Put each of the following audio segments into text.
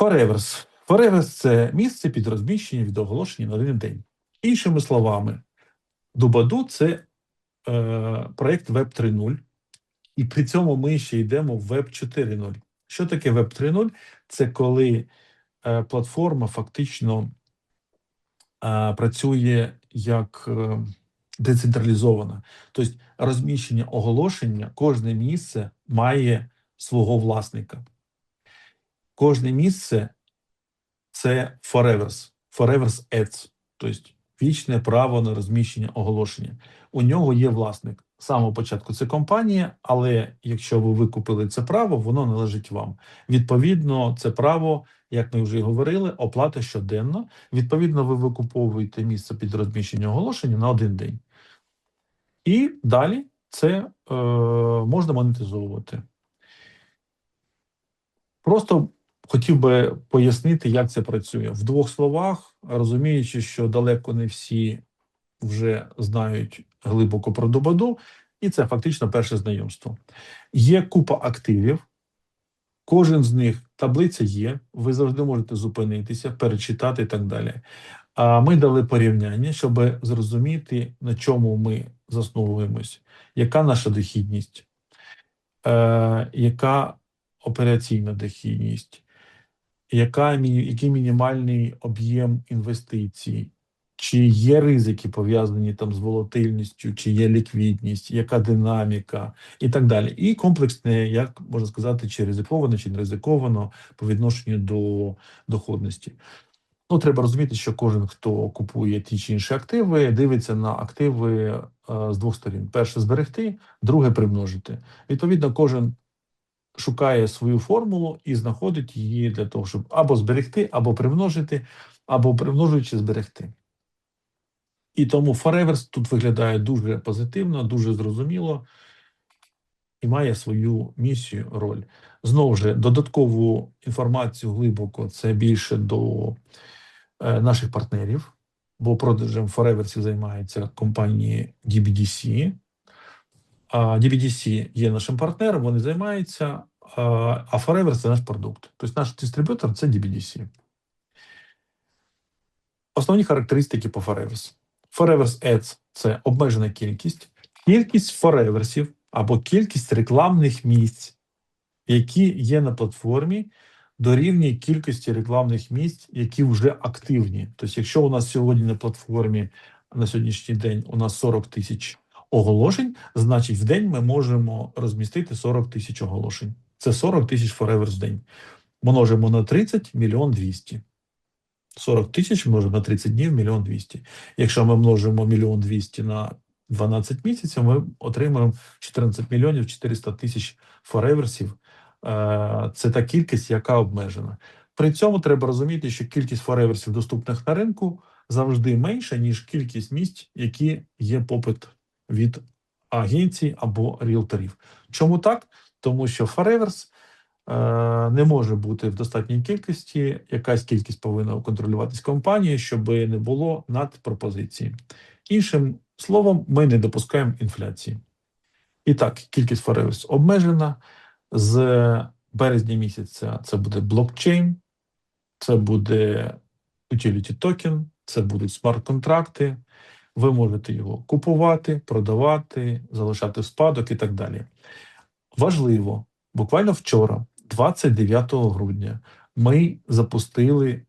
Фореверс. Фореверс це місце під розміщення від оголошення на один день. Іншими словами, Дубаду це е, проєкт Web 3.0, і при цьому ми ще йдемо в Web 4.0. Що таке Web 3.0? Це коли е, платформа фактично е, працює як е, децентралізована. Тобто розміщення оголошення, кожне місце має свого власника. Кожне місце це Forevers, Forevers Ads, тобто вічне право на розміщення оголошення. У нього є власник. З самого початку це компанія, але якщо ви викупили це право, воно належить вам. Відповідно, це право, як ми вже і говорили, оплата щоденно. Відповідно, ви викуповуєте місце під розміщення оголошення на один день. І далі це е, можна монетизовувати. Просто хотів би пояснити, як це працює. В двох словах, розуміючи, що далеко не всі вже знають глибоко про Добаду, і це фактично перше знайомство. Є купа активів, кожен з них таблиця є, ви завжди можете зупинитися, перечитати і так далі. А ми дали порівняння, щоб зрозуміти, на чому ми засновуємось, яка наша дохідність, е, яка операційна дохідність, яка, який мінімальний об'єм інвестицій, чи є ризики пов'язані там з волатильністю, чи є ліквідність, яка динаміка і так далі. І комплексне, як можна сказати, чи ризиковано, чи не ризиковано по відношенню до доходності. Ну, треба розуміти, що кожен, хто купує ті чи інші активи, дивиться на активи е, з двох сторін: перше зберегти, друге примножити. Відповідно, кожен шукає свою формулу і знаходить її для того, щоб або зберегти, або примножити, або примножуючи зберегти. І тому Фореверс тут виглядає дуже позитивно, дуже зрозуміло і має свою місію, роль. Знову ж додаткову інформацію глибоко це більше до е, наших партнерів, бо продажем Фореверсів займається компанії DBDC. DBDC є нашим партнером, вони займаються, а Forever це наш продукт. Тобто наш дистриб'ютор це DBDC. Основні характеристики по Forevers. Forevers Ads – це обмежена кількість, кількість фореверсів або кількість рекламних місць, які є на платформі, дорівнює кількості рекламних місць, які вже активні. Тобто, якщо у нас сьогодні на платформі на сьогоднішній день у нас 40 тисяч оголошень, значить в день ми можемо розмістити 40 тисяч оголошень. Це 40 тисяч фореверс в день. Множимо на 30 мільйон 200. 40 тисяч множимо на 30 днів мільйон 200. Якщо ми множимо мільйон 200 на 12 місяців, ми отримаємо 14 мільйонів 400 тисяч фореверсів. Е, Це та кількість, яка обмежена. При цьому треба розуміти, що кількість фореверсів, доступних на ринку, завжди менша, ніж кількість місць, які є попит від агенцій або ріелторів. Чому так? Тому що фореверс е, не може бути в достатній кількості, якась кількість повинна контролюватись компанією, щоб не було надпропозиції. Іншим словом, ми не допускаємо інфляції. І так, кількість фореверс обмежена. З березня місяця це буде блокчейн, це буде utility токен, це будуть смарт-контракти. Ви можете його купувати, продавати, залишати в спадок і так далі. Важливо, буквально вчора, 29 грудня, ми запустили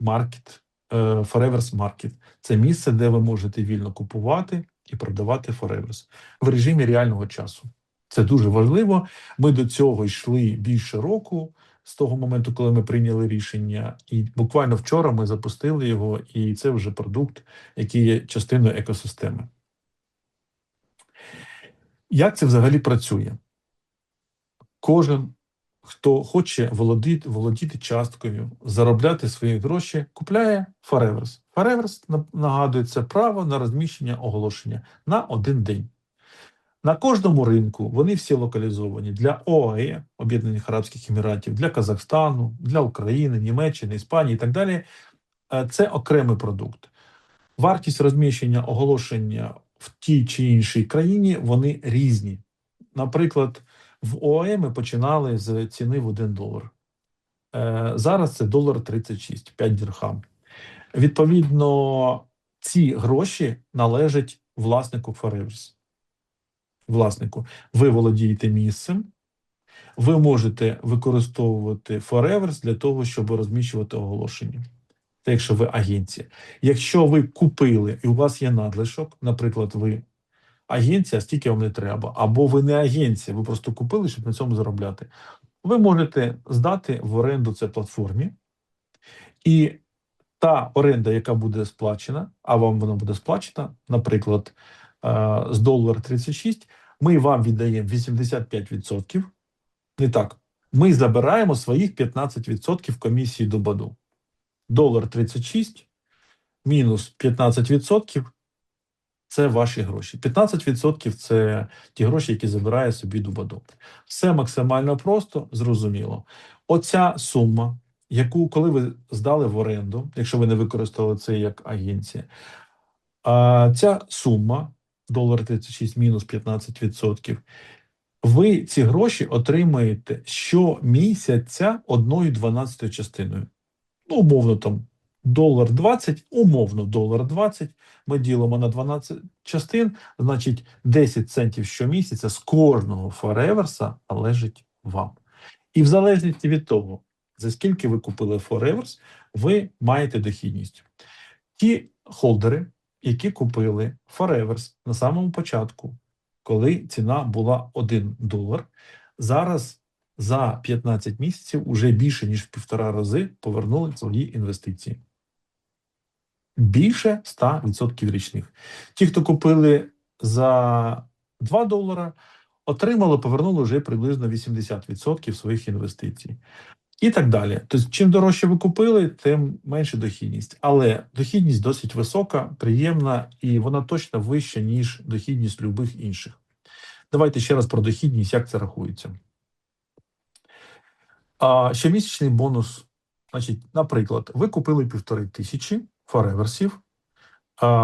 маркет, е, Forevers Market. Це місце, де ви можете вільно купувати і продавати Forevers в режимі реального часу. Це дуже важливо. Ми до цього йшли більше року з того моменту, коли ми прийняли рішення, і буквально вчора ми запустили його, і це вже продукт, який є частиною екосистеми. Як це взагалі працює? Кожен, хто хоче володіти, володіти часткою, заробляти свої гроші, купляє Фореверс. Фореверс нагадує це право на розміщення оголошення на один день. На кожному ринку вони всі локалізовані для ОАЕ, Об'єднаних Арабських Еміратів, для Казахстану, для України, Німеччини, Іспанії і так далі. Е, Це окремий продукт. Вартість розміщення оголошення в тій чи іншій країні вони різні. Наприклад, в ОАЕ ми починали з ціни в 1 долар. Е, зараз це долар 36, 5 дірхам. Відповідно, ці гроші належать власнику Forever's. Власнику, ви володієте місцем, ви можете використовувати Forever's для того, щоб розміщувати оголошення. Це якщо ви агенція. Якщо ви купили і у вас є надлишок, наприклад, ви агенція, стільки вам не треба, або ви не агенція, ви просто купили, щоб на цьому заробляти. Ви можете здати в оренду це платформі, і та оренда, яка буде сплачена, а вам вона буде сплачена, наприклад, з долар 36, ми вам віддаємо 85%. Не так. Ми забираємо своїх 15% комісії до БАДу. Долар 36 мінус 15% це ваші гроші. 15% це ті гроші, які забирає собі Дубаду. Все максимально просто, зрозуміло. Оця сума, яку коли ви здали в оренду, якщо ви не використали це як агенція, ця сума, долар 36 мінус 15%, ви ці гроші отримаєте щомісяця одною 12 частиною. Ну, умовно, там долар 20, умовно, долар 20. Ми ділимо на 12 частин, значить 10 центів щомісяця з кожного фореверса належить вам. І в залежності від того, за скільки ви купили фореверс, ви маєте дохідність. Ті холдери, які купили фореверс на самому початку, коли ціна була 1 долар, зараз за 15 місяців уже більше ніж в півтора рази повернули свої інвестиції. Більше 100% річних. Ті, хто купили за 2 долара, отримали, повернули вже приблизно 80% своїх інвестицій. І так далі. Тобто, чим дорожче ви купили, тим менше дохідність. Але дохідність досить висока, приємна, і вона точно вища, ніж дохідність любих інших. Давайте ще раз про дохідність, як це рахується. А щомісячний бонус. Значить, наприклад, ви купили півтори тисячі фореверсів.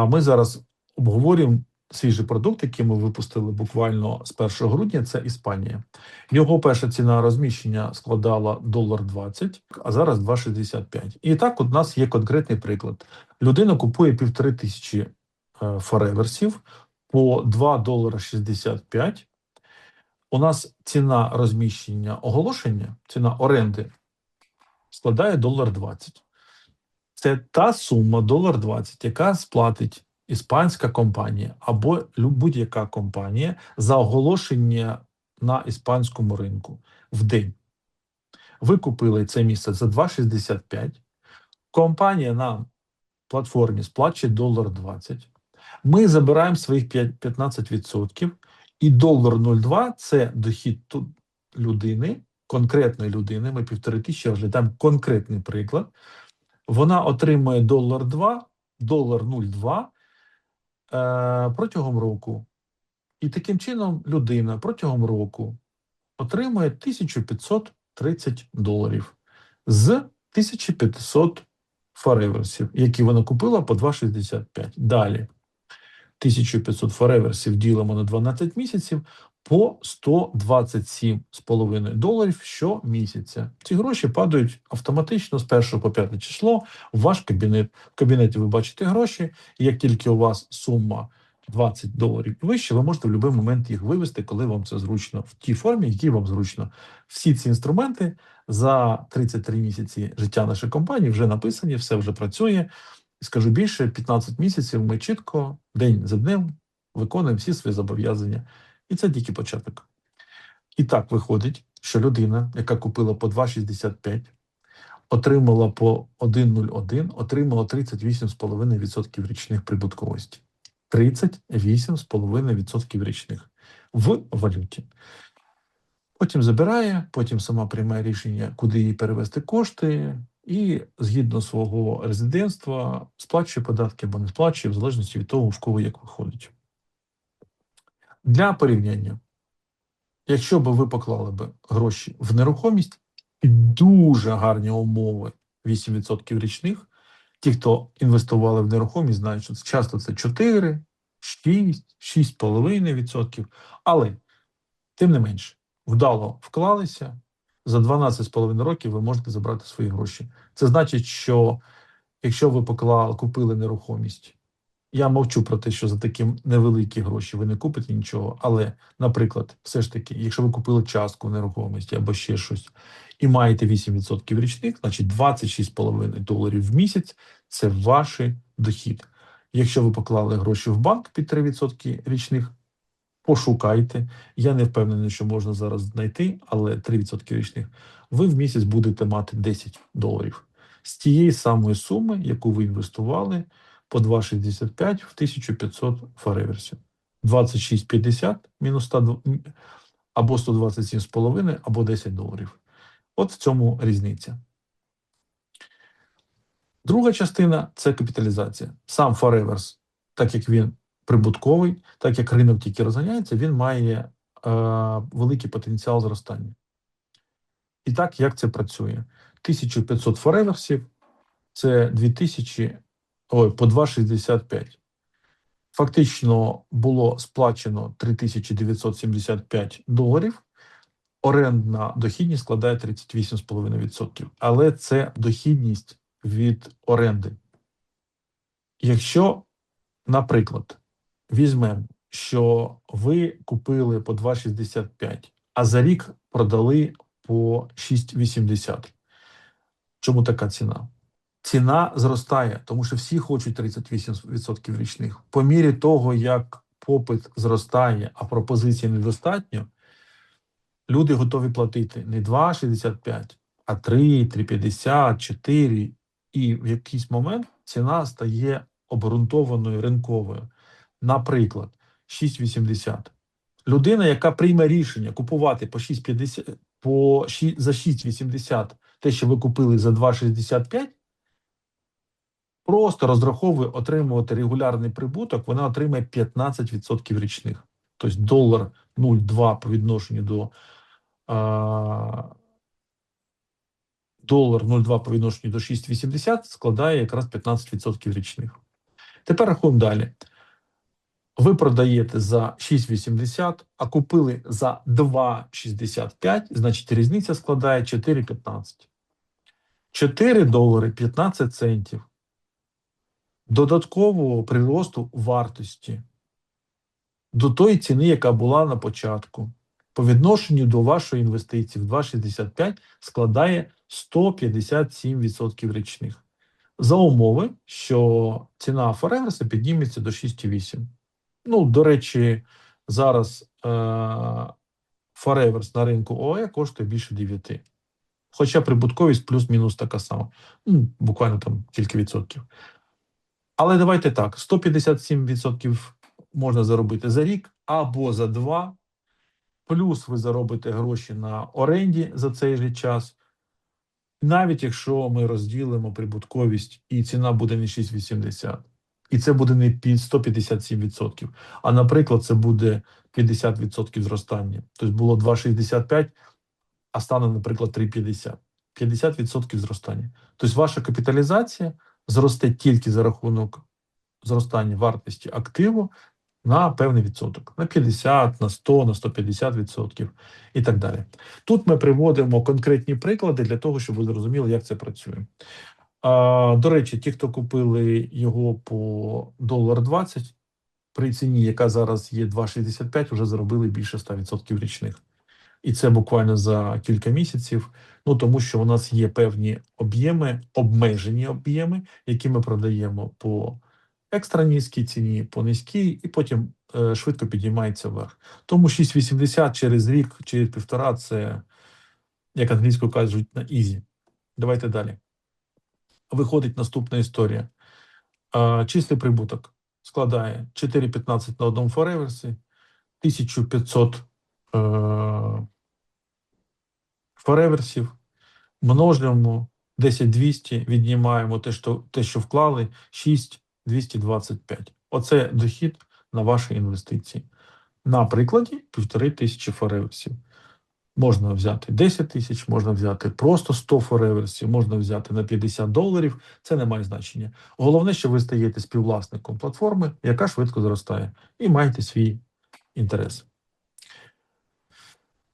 Ми зараз обговорюємо свіжий продукт, який ми випустили буквально з 1 грудня. Це Іспанія. Його перша ціна розміщення складала долар 20, а зараз 2,65. І так, у нас є конкретний приклад: людина купує півтори тисячі е, фореверсів по 2 долара 65. У нас ціна розміщення оголошення, ціна оренди складає долар 20. Це та сума долар 20, яка сплатить іспанська компанія або будь-яка компанія за оголошення на іспанському ринку в день. Ви купили це місце за 2,65. Компанія на платформі сплачує долар 20. Ми забираємо своїх 15%, і долар 0,2 це дохід людини, конкретної людини. Ми півтори тисячі розглядаємо конкретний приклад. Вона отримує долар 2, долар 0,2 е, протягом року. І таким чином людина протягом року отримує 1530 доларів з 1500 фореверсів, які вона купила по 2,65. Далі 1500 фореверсів ділимо на 12 місяців по 127,5 доларів щомісяця. Ці гроші падають автоматично з 1 по 5 число в ваш кабінет. В кабінеті ви бачите гроші, і як тільки у вас сума 20 доларів вище, ви можете в будь-який момент їх вивести, коли вам це зручно, в тій формі, якій вам зручно. Всі ці інструменти за 33 місяці життя нашої компанії вже написані, все вже працює. Скажу більше, 15 місяців ми чітко, день за днем, виконуємо всі свої зобов'язання. І це тільки початок. І так виходить, що людина, яка купила по 2,65, отримала по 1,01, отримала 38,5% річних прибутковості. 38,5% річних в валюті. Потім забирає, потім сама приймає рішення, куди їй перевести кошти, і згідно свого резидентства сплачує податки або не сплачує, в залежності від того, в кого як виходить. Для порівняння, якщо б ви поклали б гроші в нерухомість, дуже гарні умови 8% річних. Ті, хто інвестували в нерухомість, знають, що часто це 4, 6, 6,5%. Але, тим не менше, вдало вклалися, за 12,5 років ви можете забрати свої гроші. Це значить, що якщо ви поклали, купили нерухомість, я мовчу про те, що за такі невеликі гроші ви не купите нічого. Але, наприклад, все ж таки, якщо ви купили частку нерухомості або ще щось, і маєте 8% річних, значить 26,5 доларів в місяць це ваш дохід. Якщо ви поклали гроші в банк під 3% річних, пошукайте. Я не впевнений, що можна зараз знайти, але 3% річних, ви в місяць будете мати 10 доларів з тієї самої суми, яку ви інвестували по 2,65 в 1500 фореверсів. 26,50 мінус 100, або 127,5, або 10 доларів. От в цьому різниця. Друга частина це капіталізація. Сам Фореверс, так як він прибутковий, так як ринок тільки розганяється, він має е, великий потенціал зростання. І так, як це працює? 1500 фореверсів це 2000, ой, по 2,65. Фактично було сплачено 3975 доларів. Орендна дохідність складає 38,5%. Але це дохідність від оренди. Якщо, наприклад, візьмемо, що ви купили по 2,65, а за рік продали по 6,80. Чому така ціна? Ціна зростає, тому що всі хочуть 38% річних. По мірі того, як попит зростає, а пропозиції недостатньо, люди готові платити не 2,65, а 3, 3,50, 4. І в якийсь момент ціна стає обґрунтованою ринковою. Наприклад, 6,80. Людина, яка прийме рішення купувати по 6,50, по 6, за 6,80 те, що ви купили за 2,65, просто розраховує отримувати регулярний прибуток, вона отримає 15% річних. Тобто долар 0,2 по відношенню до а, долар 0,2 по відношенню до 6,80 складає якраз 15% річних. Тепер рахуємо далі. Ви продаєте за 6,80, а купили за 2,65, значить різниця складає 4,15. 4 долари 15 центів додаткового приросту вартості до тої ціни, яка була на початку, по відношенню до вашої інвестиції в 2,65 складає 157% річних. За умови, що ціна Фореверса підніметься до 6,8. Ну, до речі, зараз е- Фореверс на ринку ОЕ коштує більше 9. Хоча прибутковість плюс-мінус така сама. Ну, буквально там кілька відсотків. Але давайте так: 157% можна заробити за рік або за два, плюс ви заробите гроші на оренді за цей же час. Навіть якщо ми розділимо прибутковість і ціна буде не 6,80, і це буде не під 157%, а, наприклад, це буде 50% зростання. Тобто було 2,65, а стане, наприклад, 3,50. 50% зростання. Тобто ваша капіталізація зросте тільки за рахунок зростання вартості активу на певний відсоток, на 50, на 100, на 150 відсотків і так далі. Тут ми приводимо конкретні приклади для того, щоб ви зрозуміли, як це працює. А, До речі, ті, хто купили його по долар 20, при ціні, яка зараз є 2,65, вже заробили більше 100% річних. І це буквально за кілька місяців. Ну тому що у нас є певні об'єми, обмежені об'єми, які ми продаємо по екстра низькій ціні, по низькій, і потім е, швидко підіймається вверх. Тому 6,80 через рік, через півтора це, як англійською кажуть, на ізі. Давайте далі. Виходить наступна історія. Е, чистий прибуток складає 4,15 на одному фореверсі, 1500 е, фореверсів, множимо 10-200, віднімаємо те, що те, що вклали, 6,225. Оце дохід на ваші інвестиції. На прикладі півтори тисячі фореверсів. Можна взяти 10 тисяч, можна взяти просто 100 фореверсів, можна взяти на 50 доларів. Це не має значення. Головне, що ви стаєте співвласником платформи, яка швидко зростає, і маєте свій інтерес.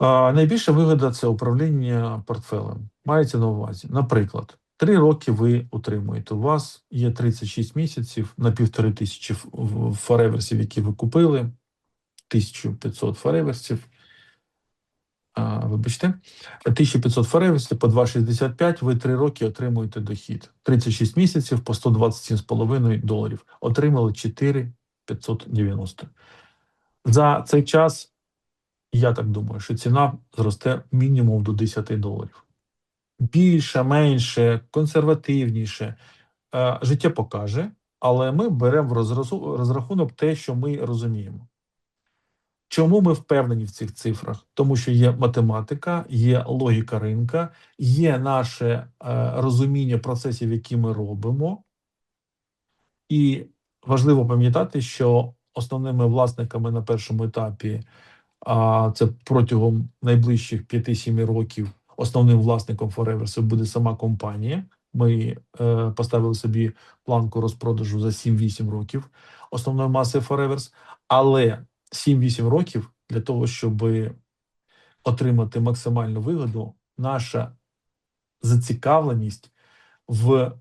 Найбільша вигода це управління портфелем. Мається на увазі. Наприклад, три роки ви утримуєте. У вас є 36 місяців на півтори тисячі фореверсів, які ви купили, 1500 фореверсів. Вибачте, 1500 фореверсів по 2,65, ви 3 роки отримуєте дохід. 36 місяців по 127,5 доларів. Отримали 4,590. За цей час я так думаю, що ціна зросте мінімум до 10 доларів. Більше, менше, консервативніше. Е, життя покаже, але ми беремо в розрахунок те, що ми розуміємо. Чому ми впевнені в цих цифрах? Тому що є математика, є логіка ринка, є наше е, розуміння процесів, які ми робимо. І важливо пам'ятати, що основними власниками на першому етапі а це протягом найближчих 5-7 років основним власником Forever буде сама компанія. Ми е, поставили собі планку розпродажу за 7-8 років основної маси Forever, але 7-8 років для того, щоб отримати максимальну вигоду, наша зацікавленість в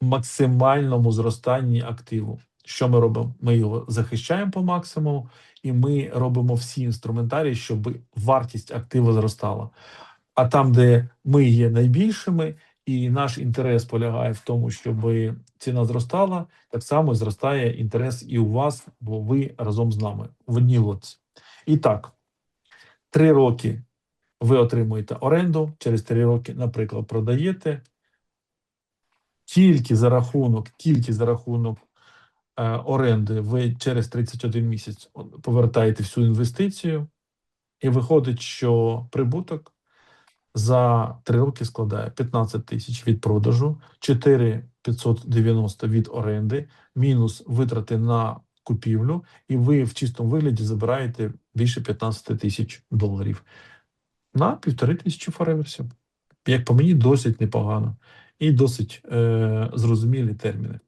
максимальному зростанні активу. Що ми робимо? Ми його захищаємо по максимуму, і ми робимо всі інструментарії, щоб вартість активу зростала. А там, де ми є найбільшими, і наш інтерес полягає в тому, щоб ціна зростала, так само зростає інтерес і у вас, бо ви разом з нами в одній. І так, три роки ви отримуєте оренду, через три роки, наприклад, продаєте. Тільки за рахунок, тільки за рахунок оренди ви через 31 місяць повертаєте всю інвестицію, і виходить, що прибуток за 3 роки складає 15 тисяч від продажу, 4 590 від оренди, мінус витрати на купівлю, і ви в чистому вигляді забираєте більше 15 тисяч доларів на півтори тисячі фореверсів. Як по мені, досить непогано і досить е, зрозумілі терміни.